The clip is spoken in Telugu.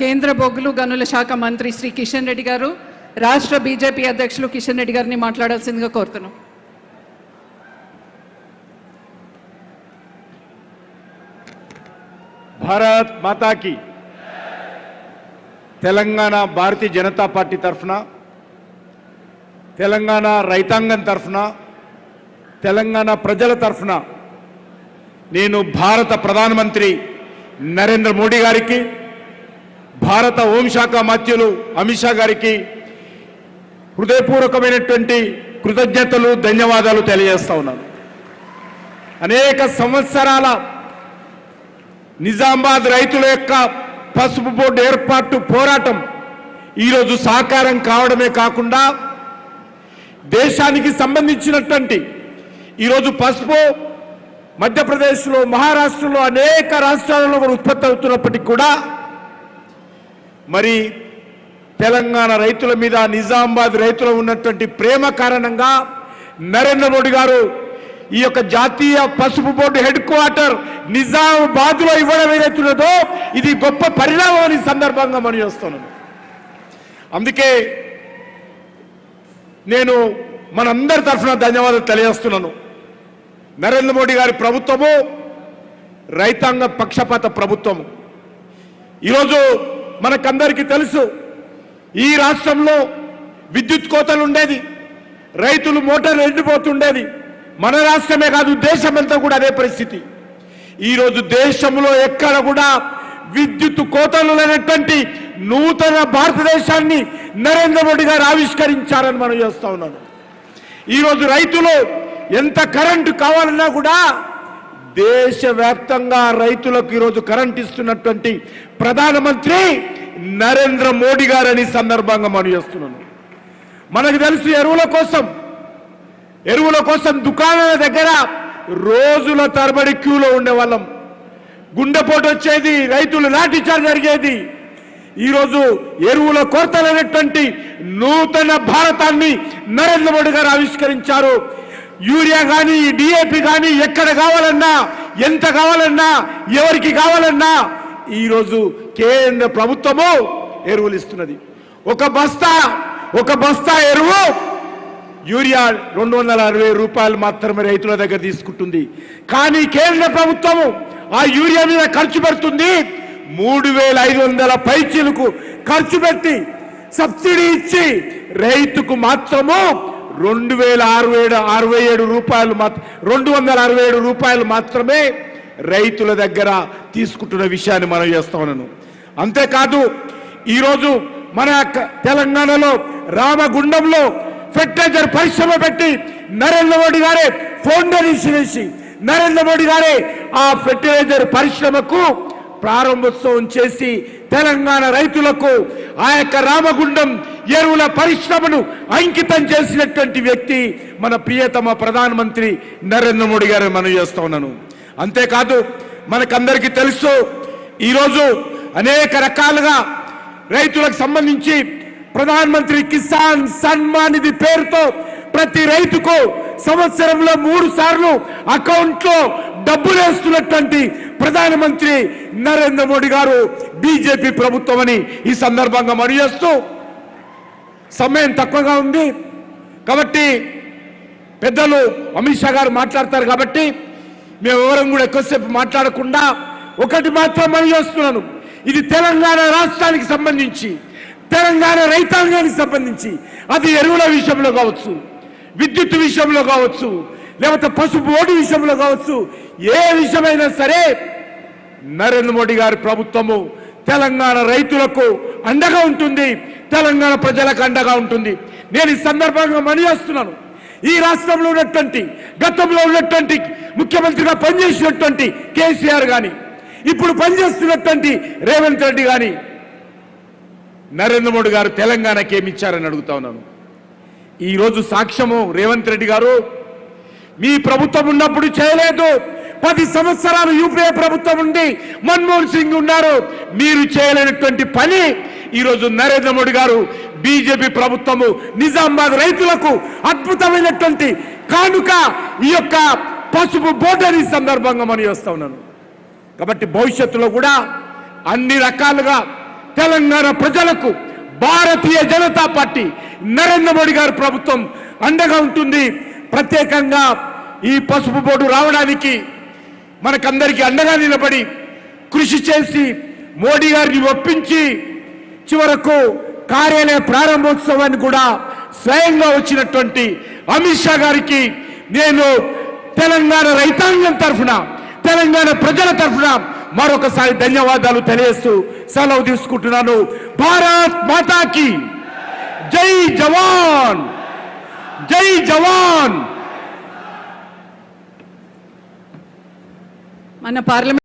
కేంద్ర బొగ్గులు గనుల శాఖ మంత్రి శ్రీ కిషన్ రెడ్డి గారు రాష్ట్ర బీజేపీ అధ్యక్షులు కిషన్ రెడ్డి గారిని మాట్లాడాల్సిందిగా కోరుతున్నాం. భారత్ మాతాకి. తెలంగాణ భారతీయ జనతా పార్టీ తరఫున తెలంగాణ రైతాంగం తరఫున తెలంగాణ ప్రజల తరఫున నేను భారత ప్రధానమంత్రి నరేంద్ర మోడీ గారికి భారత హోంశాఖ మంత్రులు అమిత్ షా గారికి హృదయపూర్వకమైనటువంటి కృతజ్ఞతలు ధన్యవాదాలు తెలియజేస్తా ఉన్నాను. అనేక సంవత్సరాల నిజామాబాద్ రైతుల యొక్క పసుపు బోర్డు ఏర్పాటు పోరాటం ఈరోజు సాకారం కావడమే కాకుండా దేశానికి సంబంధించినటువంటి ఈరోజు పసుపు మధ్యప్రదేశ్లో మహారాష్ట్రలో అనేక రాష్ట్రాలలో ఉత్పత్తి అవుతున్నప్పటికీ కూడా మరి తెలంగాణ రైతుల మీద నిజామాబాద్ రైతుల ఉన్నటువంటి ప్రేమ కారణంగా నరేంద్ర మోడీ గారు ఈ యొక్క జాతీయ పసుపు బోర్డు హెడ్ క్వార్టర్ నిజామాబాద్లో ఇవ్వడం ఏదైతున్నదో ఇది గొప్ప పరిణామం అని సందర్భంగా మనం చేస్తున్నాను అందుకే నేను మనందరి తరఫున ధన్యవాదాలు తెలియజేస్తున్నాను. నరేంద్ర మోడీ గారి ప్రభుత్వము రైతాంగ పక్షపాత ప్రభుత్వము. ఈరోజు మనకందరికీ తెలుసు ఈ రాష్ట్రంలో విద్యుత్ కోతలు ఉండేది రైతులు మోటార్లు ఎండిపోతుండేది. మన రాష్ట్రమే కాదు దేశమంతా కూడా అదే పరిస్థితి. ఈరోజు దేశంలో ఎక్కడ కూడా విద్యుత్ కోతలు లేనటువంటి నూతన భారతదేశాన్ని నరేంద్ర మోడీ గారు ఆవిష్కరించారని మనం చేస్తా ఉన్నాను ఈరోజు రైతులు ఎంత కరెంటు కావాలన్నా కూడా దేశవ్యాప్తంగా రైతులకు ఈరోజు కరెంట్ ఇస్తున్నటువంటి ప్రధానమంత్రి నరేంద్ర మోడీ గారని సందర్భంగా మనం చేస్తున్నాను మనకు తెలుసు ఎరువుల కోసం ఎరువుల కోసం దుకాణాల దగ్గర రోజుల తరబడి క్యూలో ఉండేవాళ్ళం. గుండెపోటు వచ్చేది రైతులు లాఠీచార్జ్ జరిగేది. ఈరోజు ఎరువుల కొరత లేనటువంటి నూతన భారతాన్ని నరేంద్ర మోడీ గారు ఆవిష్కరించారు. యూరియా కానీ డిఏపి కానీ ఎక్కడ కావాలన్నా ఎంత కావాలన్నా ఎవరికి కావాలన్నా ఈరోజు కేంద్ర ప్రభుత్వము ఎరువులు ఇస్తున్నది. ఒక బస్తా ఒక బస్తా ఎరువు యూరియా రెండు వందల అరవై రూపాయలు మాత్రమే రైతుల దగ్గర తీసుకుంటుంది. కానీ కేంద్ర ప్రభుత్వము ఆ యూరియా మీద ఖర్చు పెడుతుంది. మూడు వేల ఐదు వందల పైచీలకు ఖర్చు పెట్టి సబ్సిడీ ఇచ్చి రైతుకు మాత్రము రెండు వేల అరవై ఏడు అరవై ఏడు రూపాయలు మాత్రం రెండు వందల అరవై ఏడు రూపాయలు మాత్రమే రైతుల దగ్గర తీసుకుంటున్న విషయాన్ని మనం చేస్తా ఉన్నాను. అంతేకాదు ఈరోజు మన తెలంగాణలో రామగుండంలో ఫెర్టిలైజర్ పరిశ్రమ పెట్టి నరేంద్ర మోడీ గారే ఫౌండేషన్ వేసి నరేంద్ర మోడీ గారే ఆ ఫెర్టిలైజర్ పరిశ్రమకు ప్రారంభోత్సవం చేసి తెలంగాణ రైతులకు ఆ యొక్క రామగుండం ఎరువుల పరిశ్రమను అంకితం చేసినటువంటి వ్యక్తి మన ప్రియతమ ప్రధానమంత్రి నరేంద్ర మోడీ గారు మనం చేస్తా ఉన్నాను. అంతేకాదు మనకందరికీ తెలుసు ఈరోజు అనేక రకాలుగా రైతులకు సంబంధించి ప్రధానమంత్రి కిసాన్ సన్మాన్ నిధి పేరుతో ప్రతి రైతుకు సంవత్సరంలో మూడు సార్లు అకౌంట్లో డబ్బులు వేస్తున్నటువంటి ప్రధానమంత్రి నరేంద్ర మోడీ గారు బీజేపీ ప్రభుత్వం అని ఈ సందర్భంగా మనం చేస్తూ సమయం తక్కువగా ఉంది. కాబట్టి పెద్దలు అమిత్ షా గారు మాట్లాడతారు కాబట్టి మేము ఎవరం కూడా ఎక్కువసేపు మాట్లాడకుండా ఒకటి మాత్రం మనం చేస్తున్నాను. ఇది తెలంగాణ రాష్ట్రానికి సంబంధించి తెలంగాణ రైతాంగానికి సంబంధించి అది ఎరువుల విషయంలో కావచ్చు విద్యుత్ విషయంలో కావచ్చు లేకపోతే పసుపు ఓటు విషయంలో కావచ్చు ఏ విషయమైనా సరే నరేంద్ర మోడీ గారి ప్రభుత్వము తెలంగాణ రైతులకు అండగా ఉంటుంది. తెలంగాణ ప్రజలకు అండగా ఉంటుంది. నేను ఈ సందర్భంగా మనిచేస్తున్నాను ఈ రాష్ట్రంలో ఉన్నటువంటి గతంలో ఉన్నటువంటి ముఖ్యమంత్రిగా పనిచేసినటువంటి కేసీఆర్ కానీ ఇప్పుడు పనిచేస్తున్నటువంటి రేవంత్ రెడ్డి కానీ నరేంద్ర మోడీ గారు తెలంగాణకి ఏమి ఇచ్చారని అడుగుతా ఉన్నాను. ఈరోజు సాక్ష్యము రేవంత్ రెడ్డి గారు మీ ప్రభుత్వం ఉన్నప్పుడు చేయలేదు. పది సంవత్సరాలు యూపీఏ ప్రభుత్వం ఉండి మన్మోహన్ సింగ్ ఉన్నారు. మీరు చేయలేనటువంటి పని ఈరోజు నరేంద్ర మోడీ గారు బీజేపీ ప్రభుత్వము నిజామాబాద్ రైతులకు అద్భుతమైనటువంటి కానుక ఈ యొక్క పసుపు బోర్డర్ ఈ సందర్భంగా మనం చేస్తా ఉన్నాను. కాబట్టి భవిష్యత్తులో కూడా అన్ని రకాలుగా తెలంగాణ ప్రజలకు భారతీయ జనతా పార్టీ నరేంద్ర మోడీ గారి ప్రభుత్వం అండగా ఉంటుంది. ప్రత్యేకంగా ఈ పసుపు బోర్డు రావడానికి మనకందరికీ అండగా నిలబడి కృషి చేసి మోడీ గారిని ఒప్పించి చివరకు కార్యాలయ ప్రారంభోత్సవాన్ని కూడా స్వయంగా వచ్చినటువంటి అమిత్ షా గారికి నేను తెలంగాణ రైతాంగం తరఫున తెలంగాణ ప్రజల తరఫున మరొకసారి ధన్యవాదాలు తెలియస్తూ సెలవు తీసుకుంటున్నాను. భారత్ మాతాకి జై జవాన్! జై జవాన్! మన పార్లమెంట్